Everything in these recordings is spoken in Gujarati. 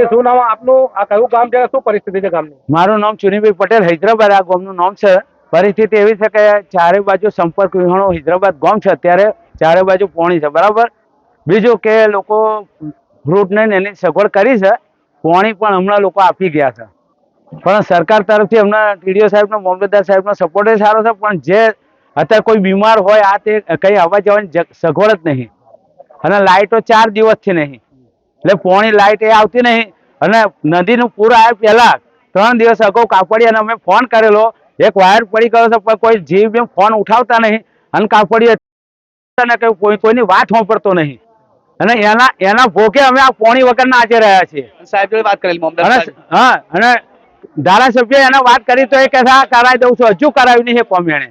જે શું નામ આપનું? આ કયું ગામ છે? શું પરિસ્થિતિ છે ગામની? મારું નામ ચુનીભાઈ પટેલ, હૈદરાબાદ. આ ગામનું નામ છે. પરિસ્થિતિ એવી છે કે ચારે બાજુ સંપર્ક વિહોણો હૈદરાબાદ ગામ છે. અત્યારે ચારે બાજુ પોણી છે. બરાબર? બીજું કે લોકો ફ્રૂટને એની સગવડ કરી છે. પોણી પણ હમણાં લોકો આપી ગયા છે. પણ સરકાર તરફથી હમણાં ટીડીઓ સાહેબનો મામલતદાર સાહેબનો સપોર્ટ સારો છે, પણ જે અત્યારે કોઈ બીમાર હોય, આ તે કંઈ આવવા જવાની સગવડ જ નહીં. અને લાઇટો ચાર દિવસથી નહીં. એટલે પોણી લાઇટ એ આવતી નહીં. અને નદીનું પૂર આવ્યા પહેલા ત્રણ દિવસ અગાઉ કાપડી અને અમે ફોન કરેલો. એક વાયર પડી ગયો છે પણ કોઈ જીવ બેમ ફોન ઉઠાવતા નહીં. અને કાપડી કોઈ કોઈની વાત સાંભળતો નહીં. અને એના એના ભોગે અમે આ પોણી વગરના આજે રહ્યા છીએ. સાહેબ વાત કરેલી હા અને ધારાસભ્ય એને વાત કરી તો એ કહેતા કરાવી દઉં છું હજુ કરાવ્યું નહીં કોમેણે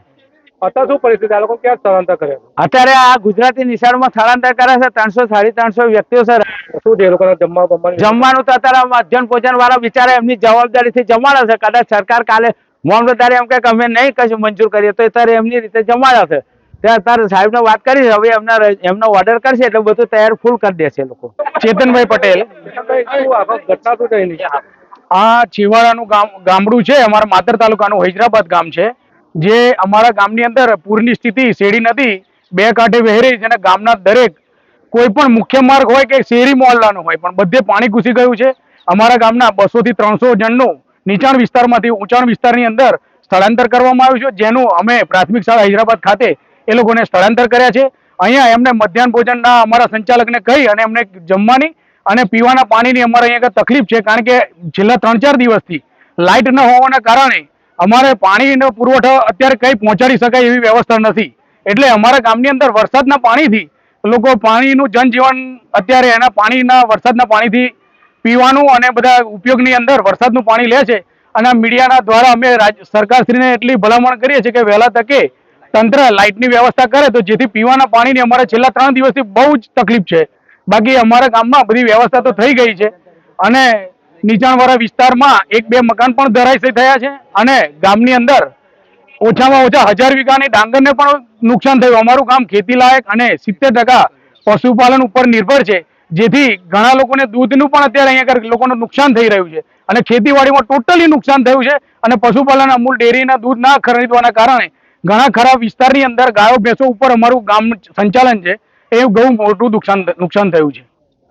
અત્યારે શું પરિસ્થિતિ? આ લોકો ક્યાં સ્થળાંતર કરે અત્યારે આ ગુજરાતી નિશાળમાં સ્થળાંતર કરે છે. ત્રણસો સાડી ત્રણસો વ્યક્તિઓ છે. શું છે લોકોને જમવા બમવાની? જમવાનું તો અત્યારે મધ્યાહન ભોજન વાળા બિચારા એમની જવાબદારીથી જમાડે છે. કદાચ સરકાર કાલે મામલતદારે એમ કે અમે નહીં કશું મંજૂર કરીએ તો અત્યારે એમની રીતે જમાડે છે. ત્યાં અત્યારે સાહેબને વાત કરી હવે એમના એમનો ઓર્ડર કરશે એટલે બધું તૈયાર ફૂલ કરી દેશે લોકો. ચેતનભાઈ પટેલ. ઘટના શું આ છીવાડાનું ગામ ગામડું છે. અમારા માતર તાલુકાનું હૈદરાબાદ ગામ છે. જે અમારા ગામની અંદર પૂરની સ્થિતિ, શેરી નદી, બે કાંઠે વહેરી છે અને ગામના દરેક કોઈ પણ મુખ્ય માર્ગ હોય કે શેરી મોહલ્લાનો હોય, પણ બધે પાણી ઘૂસી ગયું છે. અમારા ગામના બસો થી ત્રણસો જણનું નીચાણ વિસ્તારમાંથી ઊંચાણ વિસ્તારની અંદર સ્થળાંતર કરવામાં આવ્યું છે, જેનું અમે પ્રાથમિક શાળા હૈદરાબાદ ખાતે એ લોકોને સ્થળાંતર કર્યા છે. અહીંયા એમને મધ્યાહન ભોજનના અમારા સંચાલકને કહી અને એમને જમવાની અને પીવાના પાણીની અમારે અહીંયા તકલીફ છે, કારણ કે છેલ્લા ત્રણ ચાર દિવસથી લાઇટ ન હોવાના કારણે અમારે પાણીનો પુરવઠો અત્યારે કંઈ પહોંચાડી શકાય એવી વ્યવસ્થા નથી. એટલે અમારા ગામની અંદર વરસાદના પાણીથી લોકો પાણીનું જનજીવન અત્યારે એના પાણીના વરસાદના પાણીથી પીવાનું અને બધા ઉપયોગની અંદર વરસાદનું પાણી લે છે. અને મીડિયાના દ્વારા અમે સરકારશ્રીને એટલી ભલામણ કરીએ છીએ કે વહેલા તકે તંત્ર લાઇટની વ્યવસ્થા કરે તો જેથી પીવાના પાણીની અમારે છેલ્લા ત્રણ દિવસથી બહુ જ તકલીફ છે. બાકી અમારા ગામમાં બધી વ્યવસ્થા તો થઈ ગઈ છે. અને નીચાણવાળા વિસ્તારમાં એક બે મકાન પણ ધરાશય થયા છે અને ગામની અંદર ઓછામાં ઓછા હજાર વીઘાની ડાંગરને પણ નુકસાન થયું. અમારું ગામ ખેતીલાયક અને સિત્તેર ટકા પશુપાલન ઉપર નિર્ભર છે, જેથી ઘણા લોકોને દૂધનું પણ અત્યારે અહીંયા લોકોનું નુકસાન થઈ રહ્યું છે અને ખેતીવાડીમાં ટોટલી નુકસાન થયું છે અને પશુપાલન અમૂલ ડેરીના દૂધ ના ખરીદવાના કારણે ઘણા ખરા વિસ્તારની અંદર ગાયો ભેંસો ઉપર અમારું ગામ સંચાલન છે. એ બહુ મોટું નુકસાન નુકસાન થયું છે.